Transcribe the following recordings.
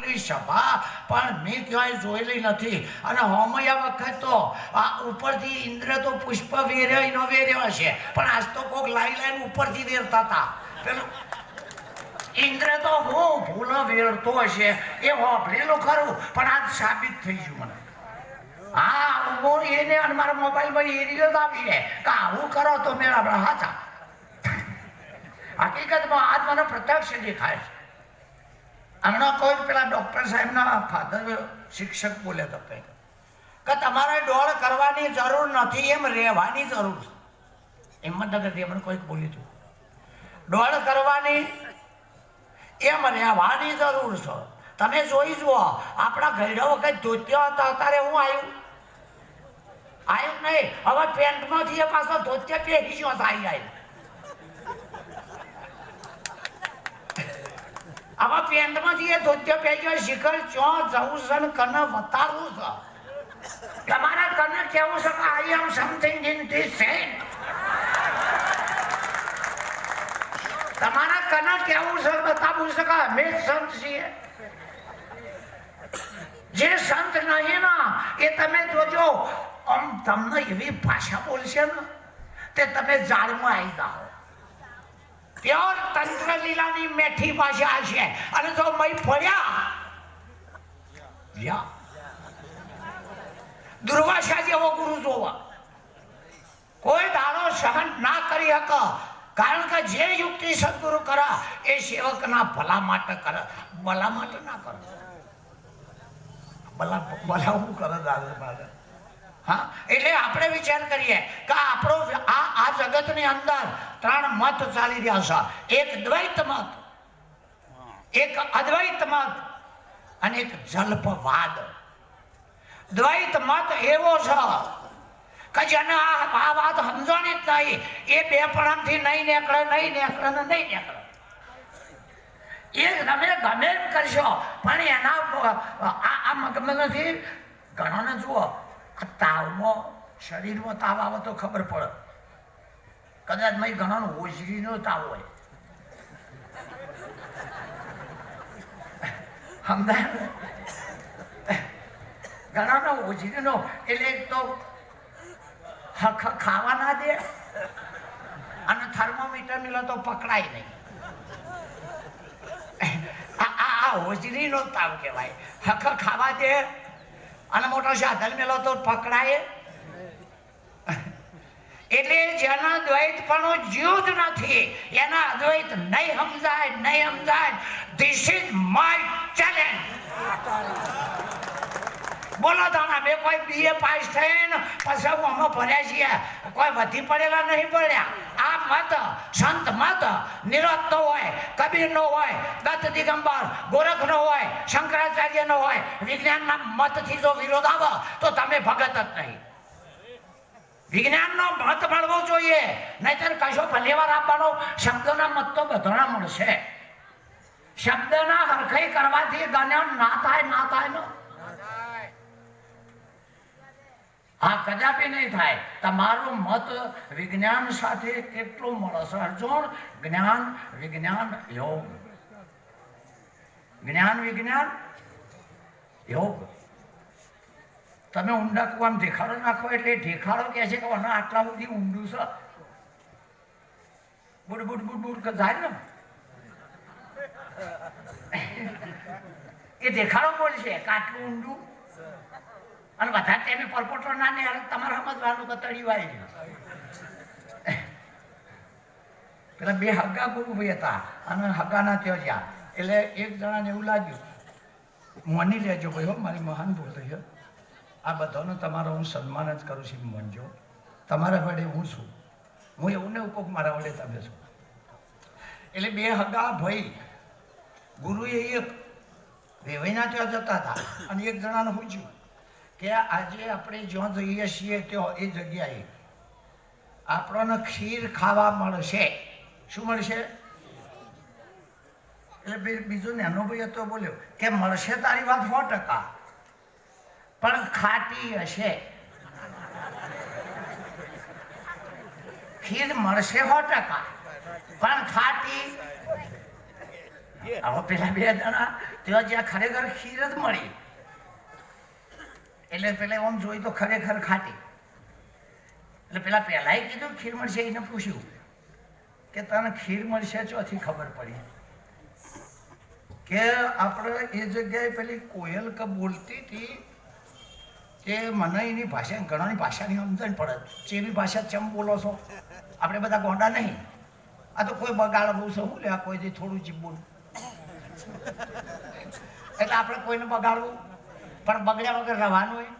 આટલી સભા, પણ મેં ક્યાંય જોયેલી નથી. અને હોમયા વખત તો આ ઉપરથી ઇન્દ્ર તો પુષ્પ વેર્યો એનો વેર્યો હશે. પણ આજ તો કોક લાઈ લાઈન ઉપરથી વેરતા હતા પેલું ઇન્દ્ર તો હું ભૂલો વેરતો હશે. એ હોભળેલું ખરું, પણ આજ સાબિત થઈ ગયું મને. હા, હું એને અને મારા મોબાઈલમાં એ જ આવશે કે આવું કરો તો મેં આપણા હાથા. હકીકતમાં આજ મને પ્રત્યક્ષ દેખાય છે. હમણાં કોઈ પેલા ડૉક્ટર સાહેબના ફાધર શિક્ષક બોલે તો કંઈક. કે તમારે ડોળ કરવાની જરૂર નથી, એમ રહેવાની જરૂર છે. હિંમતનગરથી એમને કોઈક બોલ્યું હતું ડોળ કરવાની, એમ રહેવાની જરૂર છે. તમે જોઈ જુઓ, આપણા ઘરડા વખત ધોત્યો હતા, અત્યારે હું આવ્યું આવ્યું નહીં, હવે પેન્ટમાંથી પાછો ધોત્ય પહેરી ગયો છે આવી આવી આવા પેન્ટમાંથી એ ધોત્ય પહેર્યો શિખર ચો જવું છે ને કને વતારવું છે. તમારા કને કેવું છે I am something in this scent તમારા કને કેવું છે બતાવું છે અમે સંત છીએ? જે સંત નહીં ના, એ તમે જોજો, આમ તમને એવી ભાષા બોલશે ને, તે તમે જાળમાં આવી જાઓ. પ્યોર તંત્ર લીલાની મેઠી ભાષા હશે અને જો મય પડ્યા યા દુર્વાસા જેવો ગુરુ જોવા. કોઈ દાડો સહન ના કરી હક. કારણ કે જે યુક્તિ સદગુરુ કરે, એ સેવકના ભલા માટે કરે. ભલા માટે ના કરે. ભલા ભલા હું કરે દાદા? હા? એટલે આપણે વિચાર કરીએ કે આપણો આ આ જગતની અંદર ત્રણ મત ચાલી રહ્યા છે. એક દ્વૈત મત, એક અદ્વૈત મત અને એક જલ્પવાદ. દ્વૈત મત એવો છે કે જેને આ વાત સમજણી જ નહીં. એ બે પણથી નહીં નીકળે નહીં નીકળે ને નહીં નીકળે. એ તમે ગમે એમ કરશો, પણ એના આ મગમથી ઘણાને જુઓ આ તાવમાં શરીરમાં તાવ આવે તો ખબર પડે. કદાચ મેં ઘણાનો ઓછરીનો તાવ હોય. સમજાય ઘણાનો હોજરીનો એટલે એક તો હખ ખાવા ના દે અને થર્મોમીટર મિલો તો પકડાય નહીં. આ હોજરીનો તાવ કહેવાય. હખ ખાવા દે અને મોટો સાધન મેલો તો પકડાય. એટલે જેના દ્વૈત પણ જીવ જ નથી, એના અદ્વૈત નહીં સમજાય નહીં સમજાય. ધીસ ઇઝ માય ચેલેન્જ બોલો તાણા બે કોઈ બીએ પાસ થઈને પછી અમે ભર્યા છીએ. કોઈ વધી પડેલા નહીં પડ્યા આ મત, સંત મત નિરત નો હોય કબીર નો હોય, દત્ત દિગંબર ગોરખ નો હોય શંકરાચાર્ય નો હોય, વિજ્ઞાનના મતથી જો વિરોધ આવે, તો તમે ભગત જ નહીં. વિજ્ઞાનનો મત મળવો જોઈએ. નહીતર કશો ભલેવાર આપવાનો શબ્દના મત તો બધાના મળશે. શબ્દના હરખાઈ કરવાથી જ્ઞાન ના થાય ના થાય નો. હા કદાપી નહીં થાય. તમારું મત વિજ્ઞાન સાથે કેટલું મળશે, અર્જુન? જ્ઞાન, વિજ્ઞાન, યોગ. જ્ઞાન, વિજ્ઞાન, યોગ. તમે ઊંડા કુવામાં દેખાડો નાખો એટલે દેખાડો કહે છે કે મને આટલા સુધી ઊંડું છે. બુડ બુડ બુડ બુડ જાય ને? એ દેખાડો બોલશે કે આટલું ઊંડું? અને બધા તેને પરપોટો ના ને અરે તમારે સમજવાનું કે તળી વાળી પેલા બે હગ્ગા ગુરુભાઈ હતા, અને હગ્ગાના ત્યાં જ્યાં. એટલે એક જણાને એવું લાગ્યું માની લેજો ભાઈ હો, મારી મહાન ભૂલ થઈ આ બધાનો તમારો હું સન્માન જ કરું છું મનજો. તમારા વડે હું છું. હું એવું ને કોક મારા વડે તમે છો. એટલે બે હગા ભાઈ, ગુરુએ એક વેવાઈના ત્યાં જતા હતા, અને એક જણાને પૂછ્યું કે આજે આપણે જ્યાં જઈએ છીએ ત્યાં એ જગ્યાએ આપણને ખીર ખાવા મળશે. શું મળશે? એટલે બીજો નાનો ભાઈ હતો બોલ્યો કે મળશે તારી વાત સો ટકા, પણ ખાટી હશે. ખીર મળશે સો ટકા, પણ ખાટી હવે પેલા બે જણા, ત્યાં જ્યાં ખરેખર ખીર જ મળી. એટલે પેલા આમ જોઈ તો ખરેખર ખાટી. એટલે પેલા પહેલાંય કીધું ખીર મળશે એને પૂછ્યું કે તને ખીર મળશે ચોથી ખબર પડી. કે આપણે એ જગ્યાએ પેલી કોયલ કે બોલતી હતી કે મને એની ભાષા, ઘણાની ભાષાની સમજણ પડે. જેવી ભાષા ચમ બોલો છો? આપણે બધા ગોંડા નહીં. આ તો કોઈ બગાડ બહુ છે. લે કોઈથી થોડું જીવવું એટલે આપણે કોઈને બગાડવું? પણ બગડ્યા વગર રવાનું હોય.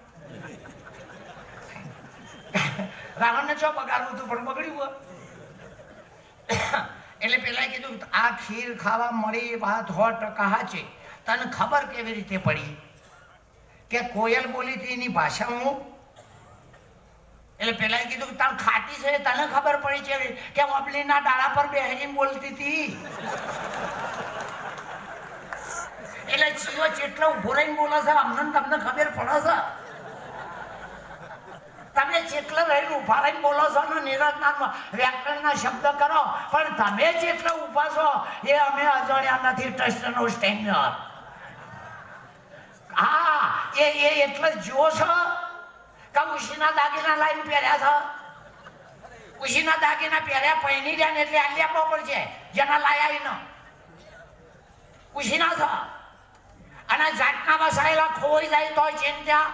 રાવણને ચો બગાડવું હતું, પણ બગડ્યું હોય. એટલે પેલા કીધું, આ ખીર ખાવા મળી વાત હો ટકા છે તને ખબર કેવી રીતે પડી? કે કોયલ બોલી હતી એની ભાષા હું. એટલે પેલા કીધું, તને ખાટી છે, તને ખબર પડી છે કે અબલીના ડાળા પર બેહીને બોલતી હતી. એટલે જીવો જેટલો ઊભો રહીને બોલે છે, અમને તમને ખબર પડે છે. તમે જેટલા રહીને ઊભા રહીને બોલો છો ને નિરંતરમાં વ્યાકરણના શબ્દ કરો, પણ તમે જેટલા ઊભા છો, એ અમે અજાણ્યા નથી ટ્રસ્ટનો સ્ટેન્ડર હા, એ એ એટલે જુઓ છો કે ઉશીના દાગીના લાઈન પહેર્યા છે. ઉશીના દાગીના પહેર્યા પહેરી રહ્યા ને એટલે આલિયા છે, જેના લાયા એનો. ઉશીના છે? અને જાતના વસાયેલા ખોઈ જાય તો ચિંતા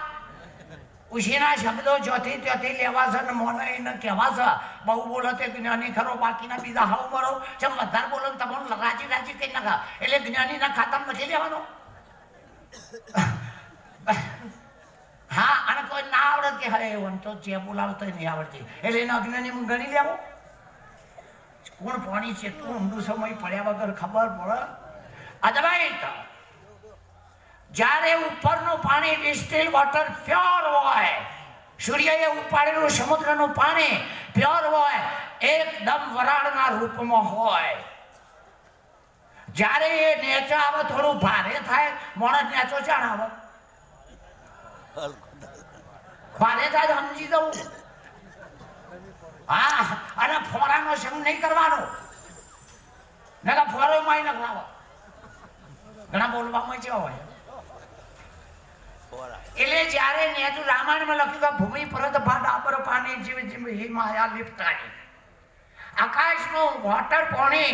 ઉશીના શબ્દો જોથી ત્યાંથી લેવા છે ને મોને એને કહેવા છે. બહુ બોલો તે જ્ઞાની ખરો, બાકીના બીજા હાવ મરો. જેમ વધારે બોલો ને તમારું રાજી રાજી કઈ નાખા. એટલે જ્ઞાનીના ખાતામાં નથી લેવાનો. હા, અને કોઈ ના આવડત કે હરે એવું તો જે બોલાવતો નહીં આવડતી. એટલે એને અજ્ઞાની હું ગણી લેવો? કોણ પાણી છે તું ઊંડું સમય પડ્યા વગર ખબર પડે? અદવાઈત જ્યારે ઉપરનું પાણી ડિસ્ટિલ વોટર પ્યોર હોય, સૂર્યએ ઉપાડેલું સમુદ્રનું પાણી પ્યોર હોય, એકદમ વરાળના રૂપમાં હોય. જ્યારે એ નેચો આવે થોડું ભારે થાય, માણસ નેચો ચાણ આવે ભારે થાય સમજી દઉં હા, અને ફોરાનો સંગ નહીં કરવાનો. નકા ફોરો માં નખાવો ઘણા બોલવામાં કેવા હોય એટલે જ્યારે નેતું રામાયણમાં લખ્યું કે ભૂમિ પરત ભાડા ડાબર પાણી જીવ જીવ હી માયા લિપ્તાની આકાશનું વોટર પાણી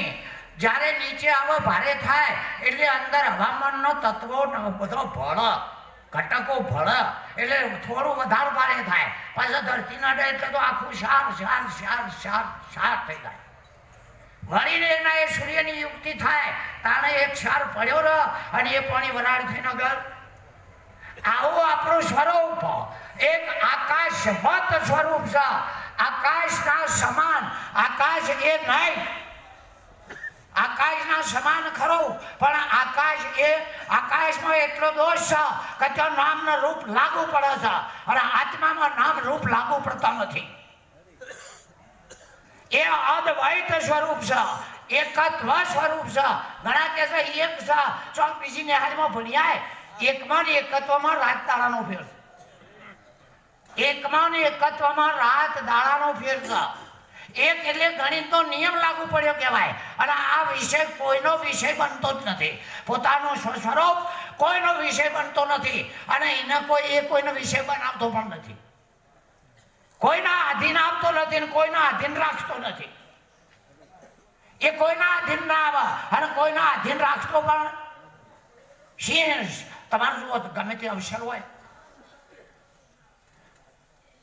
જ્યારે નીચે આવે ભારે થાય, એટલે અંદર હવામાનનો તત્વો બધો ભળ, ઘટકો ભળ, એટલે થોડું વધારે ભારે થાય. પાછા ધરતી ના ડે એટલે તો આખું શાર શાર શાર શાર શાર થઈ જાય. વળીને એના એ સૂર્યની યુક્તિ થાય. તાણે એક ક્ષાર પડ્યો રહ અને એ પાણી વરાળ થઈને ગયો. સ્વરૂપ. એક આકાશવત સ્વરૂપ છે. આકાશના સમાન, આકાશ એ નહીં. આકાશના સમાન ખરો, પણ આકાશ એ, આકાશમાં એટલો દોષ છે કે ત્યાં નામનું રૂપ લાગુ પડે છે. અને આત્મામાં નામ રૂપ લાગુ પડતા નથી. એ અદ્વૈત સ્વરૂપ છે. એકત્વ સ્વરૂપ છે. ઘણા કે છે એક છે. ચોક બીજી નિહાળમાં ભણ્યા એકમાં એકત્વમાં રાત દાડાનો ફેર એકમાં એકત્વમાં રાત દાડાનો ફેર એક એટલે ગણિતનો નિયમ લાગુ પડ્યો કહેવાય. અને આ વિષય કોઈનો વિષય બનતો જ નથી. પોતાનો સ્વ- સ્વરૂપ કોઈનો વિષય બનતો નથી. અને એને કોઈ એ કોઈનો વિષય બનાવતો પણ નથી. કોઈના આધીન આવતો નથી કોઈના આધીન રાખતો નથી. એ કોઈના આધીન ના આવે અને કોઈના આધીન રાખતો પણ સિંહ તમારું જુઓ ગમે તે અવસર હોય.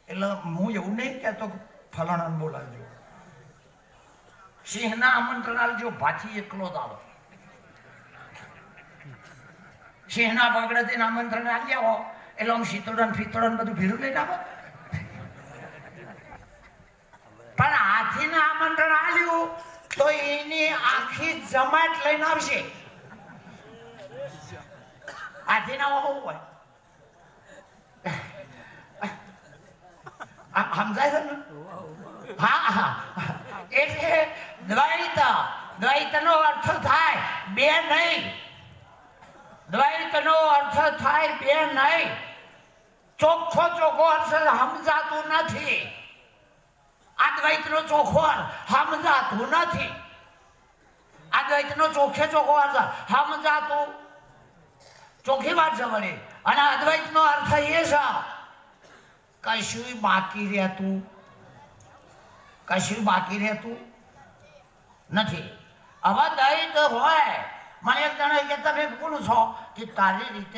એટલે હું એવું નહીં કહેતો કે ફલાણાને બોલાવજો. સિંહના આમંત્રણ આવજો ભાથી એકલો જ આવે. સિંહના તેને આમંત્રણ આવી આવો એટલે આમ શીતળન ફીતળન બધું ભીરું લઈને આવો. પણ હાથીને આમંત્રણ આલ્યું તો એની આખી જમાટ લઈને આવશે. હાથીના હોવું હોય સમજાય છે ને હા હા એટલે દ્વૈત દ્વૈતનો અર્થ થાય બે નહીં દ્વૈતનો અર્થ થાય બે નહીં ચોખ્ખો ચોખ્ખો અર્થ સમજાતું નથી. આ દ્વૈતનો ચોખ્ખો સમજાતું નથી. આ દ્વૈતનો ચોખ્ખે ચોખ્ખો અર્થ સમજાતું ચોખ્ખી વાત છે અને અદ્વૈતનો અર્થ એ છે, કશું બાકી રહેતું, કશું બાકી રહેતું નથી. હવે દૈત હોય, મને એક જણા કે તમે કોણ છો કે તારી રીતે